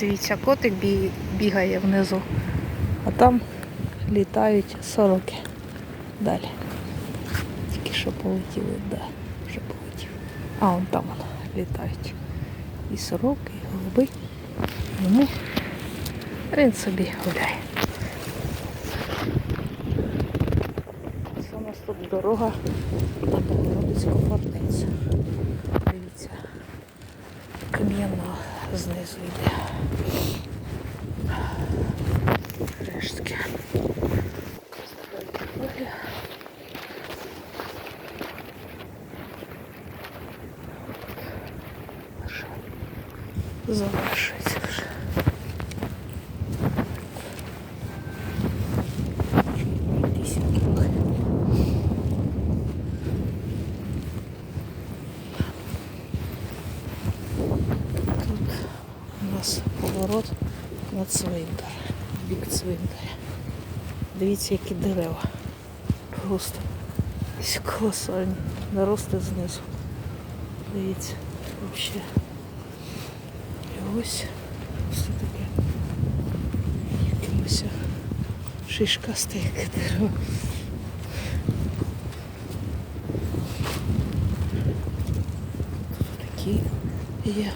Дивіться, котик бі- бігає внизу. А там літають сороки. Далі. Тільки що полетіли, да, вже полетів. А, вон там вон, літають. І сороки, і голуби. Йому він собі гуляє. Це у нас тут дорога на Богородицьку фортецю. Дивіться, кам'яна знизу йде. Рештки. Завершується вже. Пройтися трохи. Тут у нас поворот на цвинтар, бік цвинтаря. Дивіться, які дерева. Просто колосальні. Нарости знизу. Дивіться, взагалі. І ось все таке якимось шишкасте яке дерево. Тут такі є.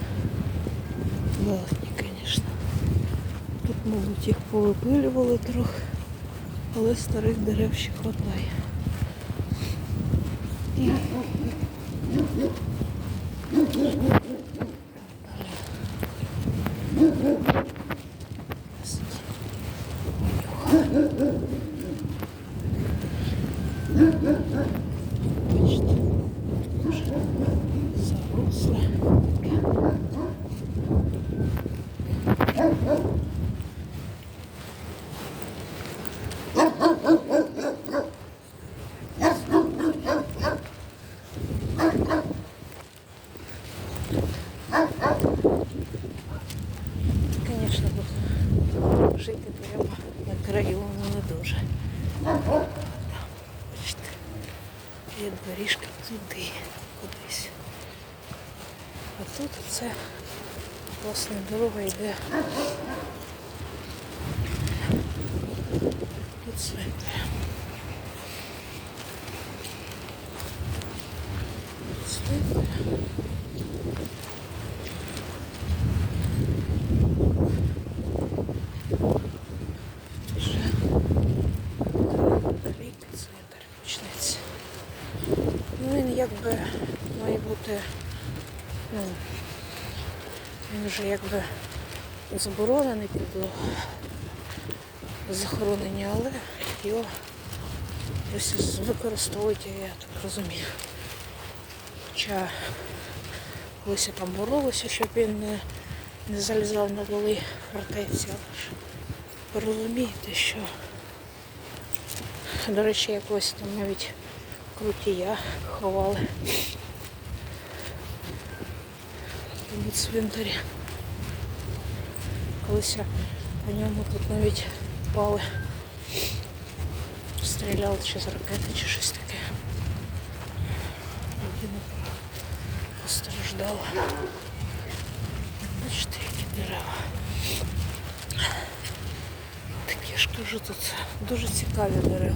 Великі, звісно. Тут, мабуть, їх повипилювали трохи, але старих дерев ще хватає. Бачите, вже заросле. Звісно, тут жити прямо на краю воно не дуже. Бачите, є доріжка туди, кудись. А тут це власне дорога йде Рік цвинтар почнеться. Ну він якби має бути, ну, він вже якби заборонений під захоронення, але його ось використовують, я так розумію. Хоча колись там боролася, щоб він не, не залізав на воли фортеці, але ж ви розумієте, що до речі, якось там навіть крутія ховали. Тому цвинтарі. Колись я по ньому тут навіть впали. Стріляли чи з ракети, чи щось таке. Людина постраждала. Бачите, які дерева. Такі ж кажу, тут дуже цікаві дерева.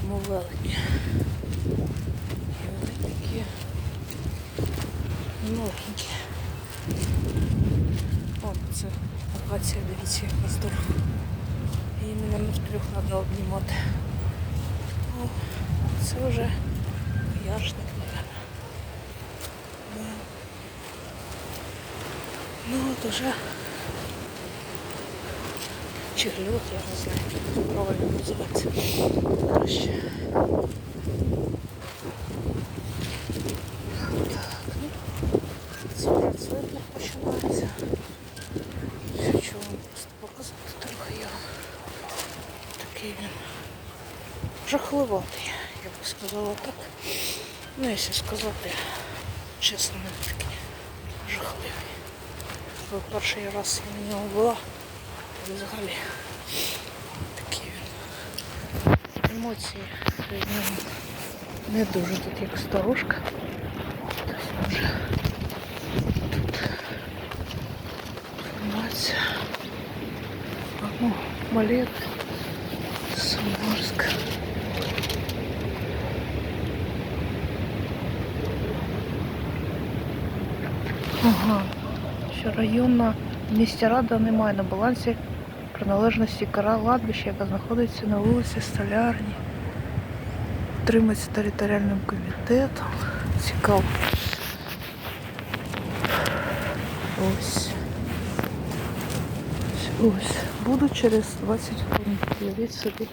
Тому Треба обнімати. О, це вже яшник, мабуть. Да. Ну от уже чи я не знаю, як правильно називається. Краще. Жахливатий, я би сказала так. Ну, якщо сказати, чесно, він такий жахливий. Бо перший раз я на нього була, то взагалі такі. Емоції від нього не дуже тут як старушка. Тобто вже тут Ось. Ну, балет. Районна місця рада немає на балансі приналежності кара кладбища, яка знаходиться на вулиці Столярні. Отримується територіальним комітетом. Цікаво. Ось. Ось. Буду через 20 хвилин. Уявіть собі.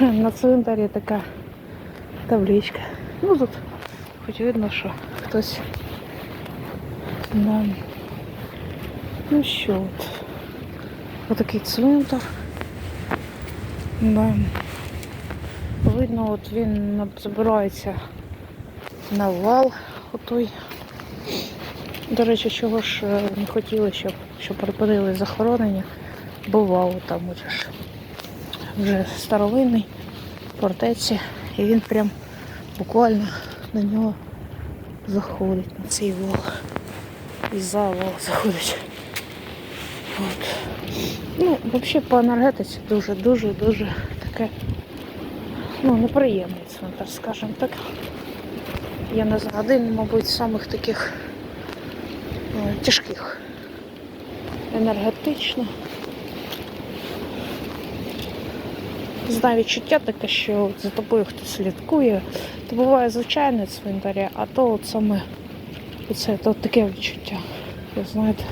На цвинтарі така табличка. Ну тут хоч видно, що хтось нам. Ну що от. Отакий цвинтар. Да. Видно, от він забирається на вал отой. До речі, чого ж е, не хотіли, щоб, щоб припинили захоронення, бо вал там уже ж вже старовинний фортеці. І він прям буквально на нього заходить, на цей вал. І за вал заходить. От. Ну, взагалі по енергетиці дуже-дуже-дуже таке ну, неприємний цвинтар, скажімо так. Я не знаю, один, мабуть, з самих таких е, тяжких. Енергетично. Знаю відчуття таке, що за тобою хтось слідкує. То буває звичайне цвинтаря, а то от саме оце то таке відчуття. Ви знаєте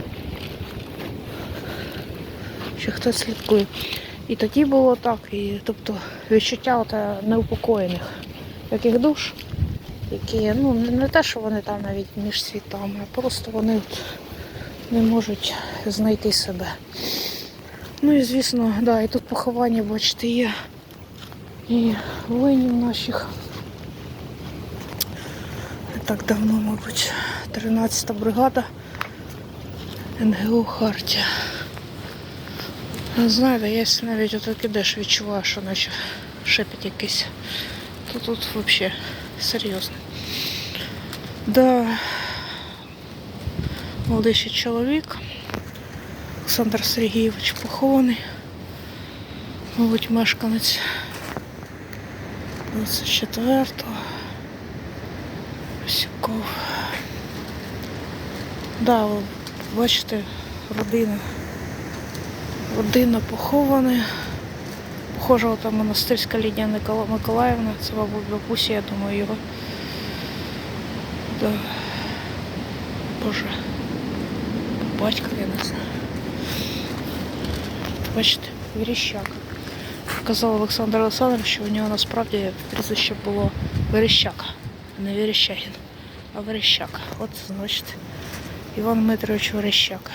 що хтось слідкує. І тоді було так, і тобто відчуття неупокоєних яких душ, які, ну, не- те, що вони там навіть між світами, а просто вони от не можуть знайти себе. Ну і звісно, да, і тут поховання, бачите, є і воїнів наших. Не так давно, мабуть, 13-та бригада НГУ Хартія. Ну, Знаєте, я навіть отак ідеш, відчуваю, що наче шепіт якийсь. То тут взагалі серйозно. Да. Молодий чоловік. Олександр Сергійович похований. Мабуть, мешканець 24-го. Осіков. Да, бачите, родина. Родина похована. Похожа там монастирська Лідія Миколаївна. Це, мабуть, бабуся, я думаю, його. Да. Боже. Батько, я не знаю. Бачите, Верещак. Казав Олександр Олександрович, що у нього насправді прізвище було Верещак, не Верещагін, а Верещак. От, значить, Іван Дмитрович Верещак.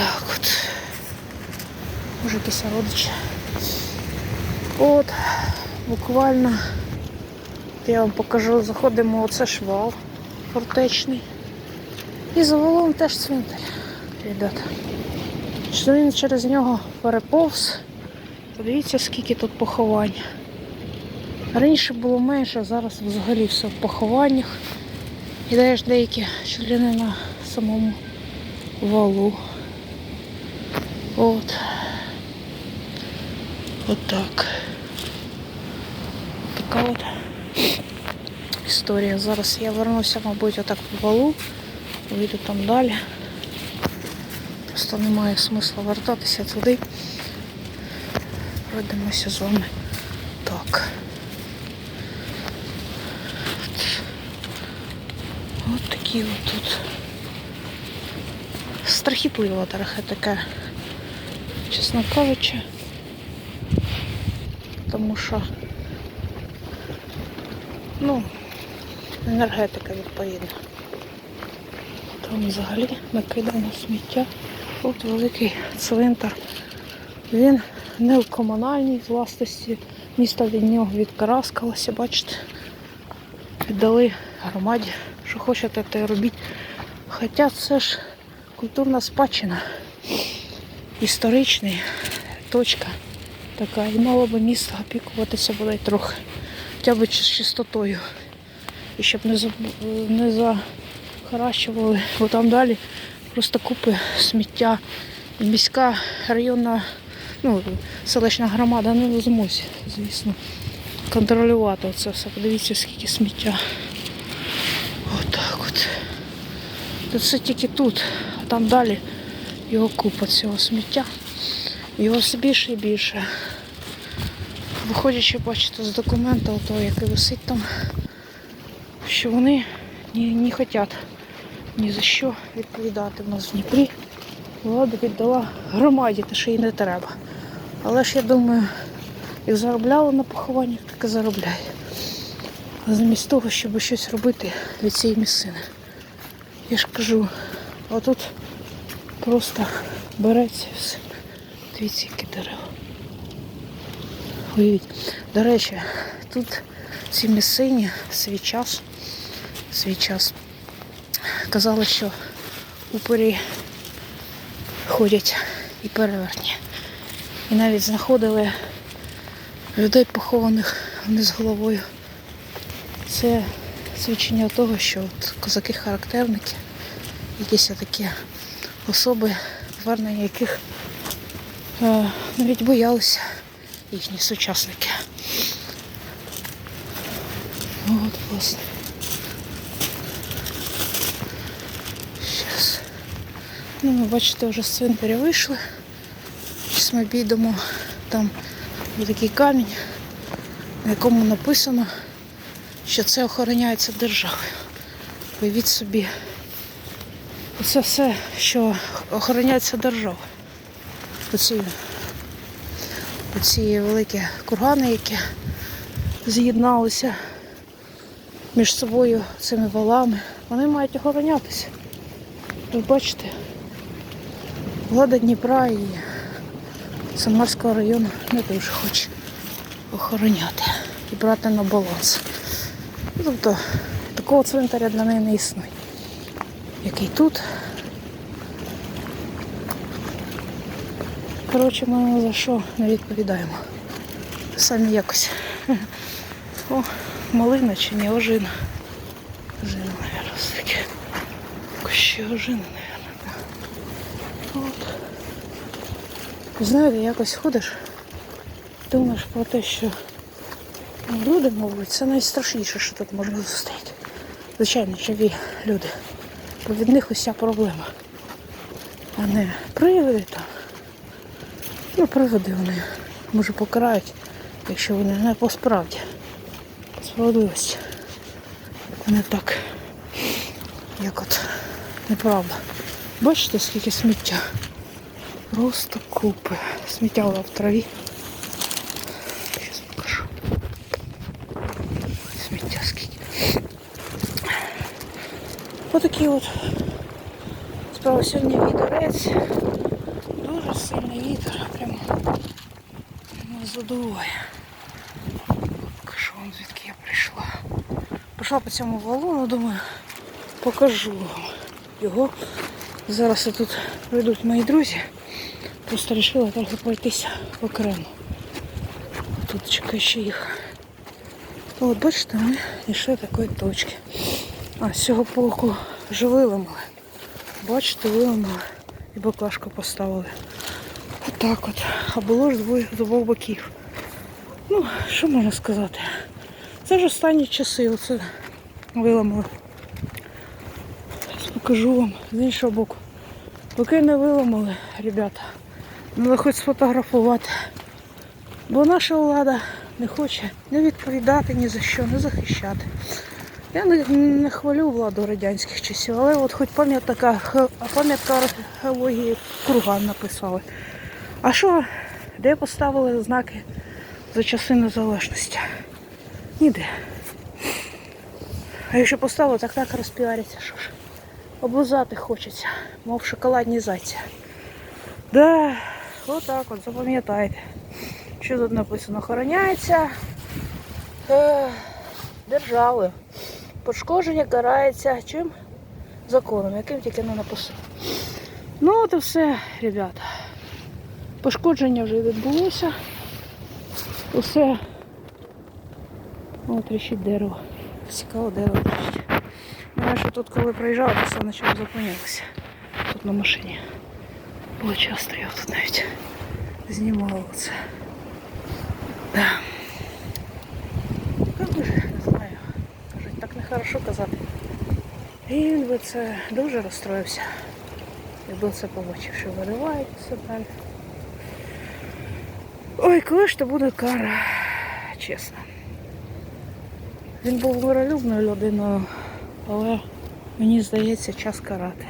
Так от. Може родичі. От, буквально. Я вам покажу, заходимо, оце ж вал фортечний. І за валом теж цвинтар, ребята. Що він через нього переповз. Подивіться, скільки тут поховань. Раніше було менше, а зараз взагалі все в похованнях. І даєш деякі члени на самому валу. От. От так. Така от історія. Зараз я вернуся, мабуть, отак по валу. Вийду там далі. Просто немає смисла вертатися туди. Пройдемося з вами. Так. От, от такі от тут. Страхітлива трохи така, чесно кажучи. Тому що, ну, енергетика відповідна. Там взагалі накидано сміття. Тут великий цвинтар. Він не в комунальній власності. Місто від нього відкараскалося, бачите. Віддали громаді. Що хочете, те робіть. Хоча це ж культурна спадщина. Історичний точка така. І мало би місто опікуватися буде трохи. Хоча б з чистотою. І щоб не, заб... не захаращували, бо там далі просто купи сміття. Міська районна, ну, селищна громада не змозі, звісно, контролювати це все. Подивіться, скільки сміття. Отак от. Це тільки тут, а там далі його купа цього сміття. Його все більше і більше. Виходячи, бачите, з документа, того, який висить там, що вони не, не хочуть ні за що відповідати в нас в Дніпрі. Влада віддала громаді, те, що їй не треба. Але ж я думаю, як заробляла на похованнях, так і заробляє. Замість того, щоб щось робити для цієї місцини. Я ж кажу, а тут просто береться все. Дивіться, які дерева. Уявіть. До речі, тут в цій місцині свій час, свій час казали, що упорі ходять і перевертні. І навіть знаходили людей похованих вниз головою. Це свідчення того, що от козаки-характерники, якісь такі особи, повернення яких е, навіть боялися їхні сучасники. От, власне. Ну, ми бачите, вже з цвинтаря вийшли. Зараз ми обійдемо там є такий камінь, на якому написано, що це охороняється державою. Уявіть собі, це все, що охороняється державою. Оці, оці великі кургани, які з'єдналися між собою цими валами, вони мають охоронятися. Ви бачите, влада Дніпра і Самарського району не дуже хоче охороняти і брати на баланс. Тобто такого цвинтаря для неї не існує. Який тут. Коротше, ми за що не відповідаємо. Самі якось. О, малина чи не ожина. Ожина, мабуть, все-таки. Кущі ожини, мабуть. Знаєте, якось ходиш, думаєш про те, що люди, мабуть, це найстрашніше, що тут можна зустріти. Звичайно, живі люди. Бо від них уся проблема. А не привиди там. Ну, привиди вони, може, покарають, якщо вони не по справді. По справедливості. Не так, як от неправда. Бачите, скільки сміття? Просто купи. Сміття в траві. Зараз покажу. Сміття скільки. Отакий от. Справа сьогодні вітерець. Дуже сильний вітер. Прямо задуває. Покажу вам звідки я прийшла. Пішла по цьому валу, думаю, покажу вам його. Зараз тут прийдуть мої друзі. Просто вирішила трохи пройтися окремо. Тут чекаю ще їх. От бачите, ми йшли такої точки. А з цього боку вже виламали. Бачите, виламали і баклажку поставили. Отак от. А було ж двоє з обох боків. Ну, що можна сказати? Це ж останні часи оце виламали. Покажу вам з іншого боку. Поки не виламали, ребята, треба хоч сфотографувати. Бо наша влада не хоче не відповідати ні за що, не захищати. Я не, не хвалю владу радянських часів, але от хоч пам'ятка пам'ятка археології курган написали. А що, де поставили знаки за часи незалежності? Ніде. А якщо поставили, так так розпіаряться, що ж. Облизати хочеться, мов шоколадні зайці. Да, отак от, запам'ятайте. Що тут написано? Охороняється е, державою. Пошкодження карається чим? Законом, яким тільки не написано. Ну от і все, ребята. Пошкодження вже відбулося. Усе. О, тріщить дерево. Цікаво дерево тріщить. Що тут, коли проїжджав, то все на чому зупинилося. тут на машині. Було часто я тут навіть знімала це. Да. Кажуть, не знаю. Кажуть, так нехорошо казати. І він би це дуже розстроївся. Якби це побачив, що виривається далі. Ой, коли ж то буде кара, чесно. Він був миролюбною людиною, але мені здається, час карати.